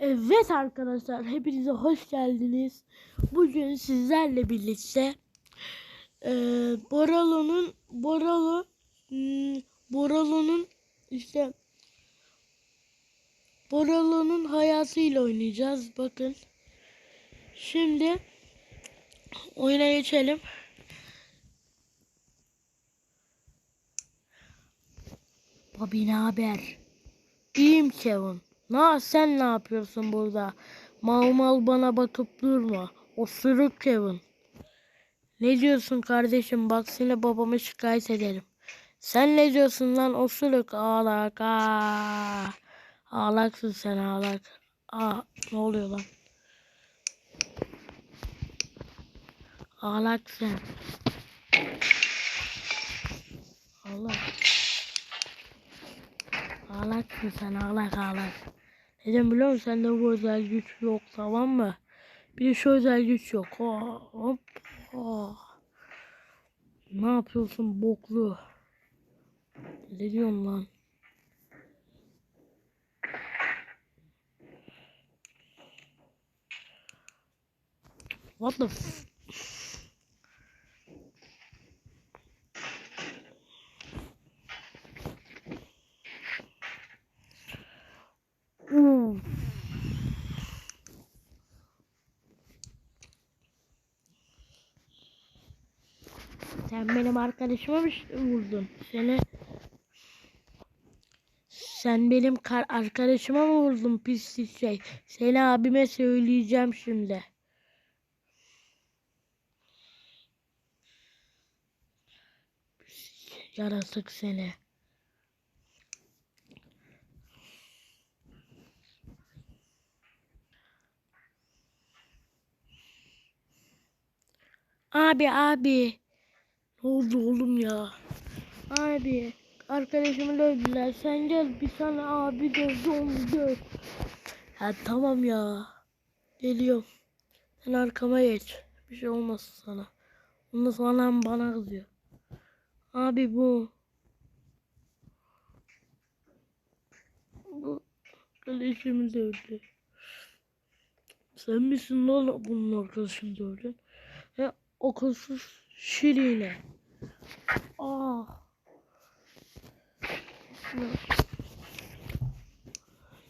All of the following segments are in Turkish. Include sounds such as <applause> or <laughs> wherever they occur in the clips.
Evet arkadaşlar hepinize hoş geldiniz. Bugün sizlerle birlikte e, Boralo'nun Boralo hmm, Boralo'nun işte Boralo'nun hayatıyla oynayacağız. Bakın. Şimdi oyuna geçelim. Bobby ne haber? İyiyim Kevin. Na sen ne yapıyorsun burada? Mal mal bana bakıp durma. Osuruk Kevin. Ne diyorsun kardeşim? Bak seni babama şikayet ederim. Sen ne diyorsun lan osuruk? Ağlak. Aa. Ağlaksın sen ağlak. Aa, ne oluyor lan? Ağlak sen. Ağlak. Ağlaksın sen ağlak ağlak. Neden biliyor musun? Sende bu özel güç yok tamam mı? Bir de şu özel güç yok. Oh, hop. Oh. Ne yapıyorsun boklu? Ne diyorsun lan? What the f- Sen benim arkadaşıma mı vurdun? Seni sen benim kar arkadaşıma mı vurdun pis şey? Seni abime söyleyeceğim şimdi. Yarasık seni. Abi abi. Ne oldu oğlum ya? Abi arkadaşımı dövdüler. Sen gel bir sana abi dövdü onu döv. Ya tamam ya. Geliyorum. Sen arkama geç. Bir şey olmasın sana. Ondan sonra anam bana kızıyor. Abi bu. Bu arkadaşımı dövdü. Sen misin lan bunun arkadaşını dövdün? Ve okulsuz Şirine. Aa.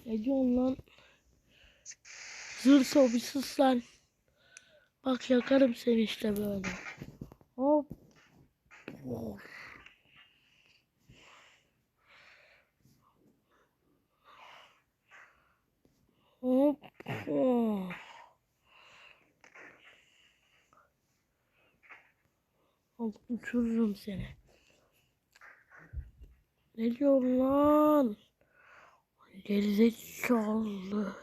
Ne diyorsun lan? Zır sobisız lan. Bak yakarım seni işte böyle. Hop. Hop. Hop. Hop. Al uçururum seni. Ne diyorsun lan? Gerizekalı.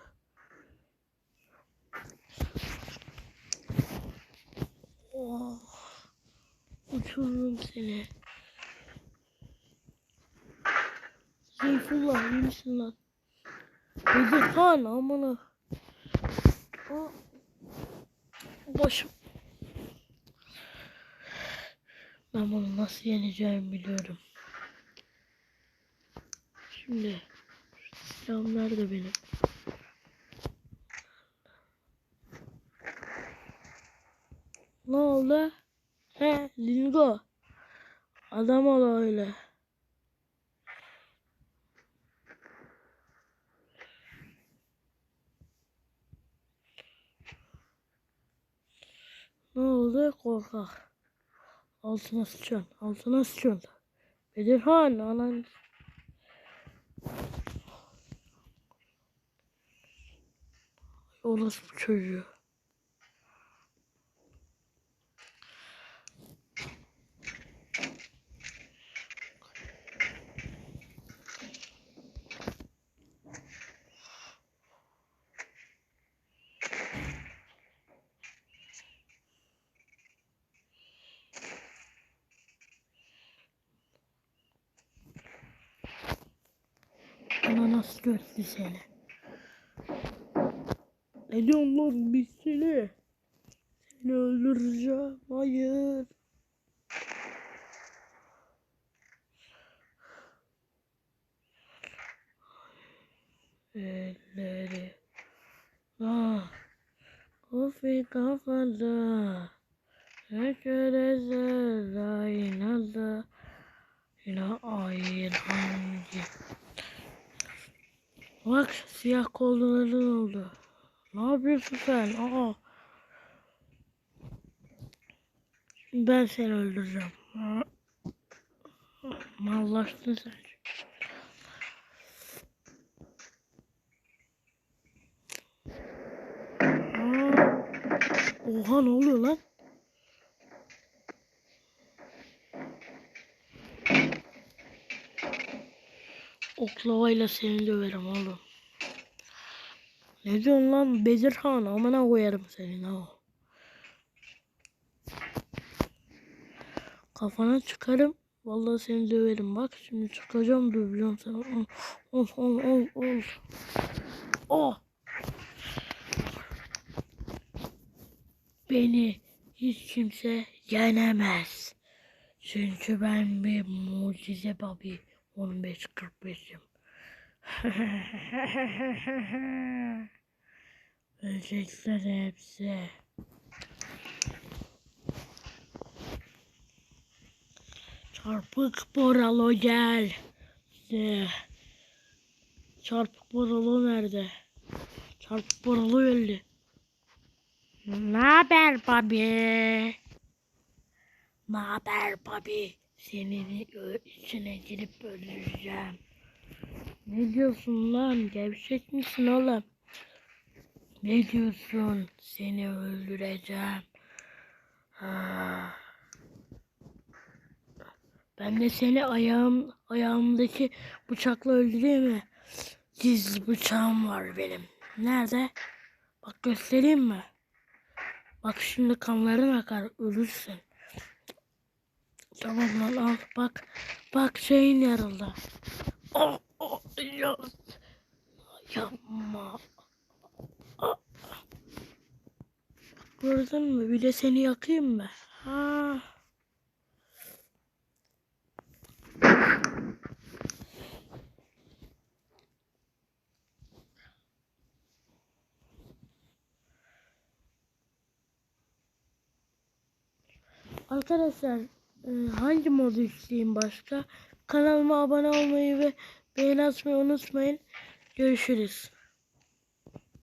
Oh. Uçururum seni. Zeyfullah iyi misin lan? Bedirhan amına. Aa. Başım. Ben bunu nasıl yeneceğimi biliyorum. Şimdi silahım nerede benim? Ne oldu? He, Lingo. Adam ol öyle. Ne oldu? Korkak. Altına sıçıyorsun. Altına sıçıyorsun. Bedirhan anan. Orası çocuğu. Ananas gördü seni. Ne diyorsun lan biz seni? Seni öldüreceğim. Hayır. Elleri Ah. Kofi kafada. Ekereze Siyah kolların oldu. Ne yapıyorsun sen? Aa. Ben seni öldüreceğim. Aa. Mallaştın sen. Aa. Oha ne oluyor lan? Oklavayla seni döverim oğlum. Ne diyorsun lan Bezirhan amına koyarım seni ha. Kafana çıkarım. Vallahi seni döverim bak şimdi çıkacağım döveceğim seni. Ol ol ol ol. Oh. Beni hiç kimse yenemez. Çünkü ben bir mucize babi 15-45'im. <laughs> Ölecekler hepsi. Çarpık Boralo gel. İşte. Çarpık Boralo nerede? Çarpık Boralo öldü. Ne haber babi? Ne haber babi? Senin içine girip öldüreceğim. Ne diyorsun lan? Gevşek misin oğlum? Ne diyorsun? Seni öldüreceğim. Ben de seni ayağım ayağımdaki bıçakla öldüreyim mi? Gizli bıçağım var benim. Nerede? Bak göstereyim mi? Bak şimdi kanların akar ölürsün. Tamam lan al bak. Bak şeyin yarıldı. Oh, oh, ya. Yapma. Ah. Gördün mü? Bir de seni yakayım mı? Ha. Arkadaşlar e, hangi modu yükleyeyim başka? Kanalıma abone olmayı ve beğeni atmayı unutmayın. Görüşürüz.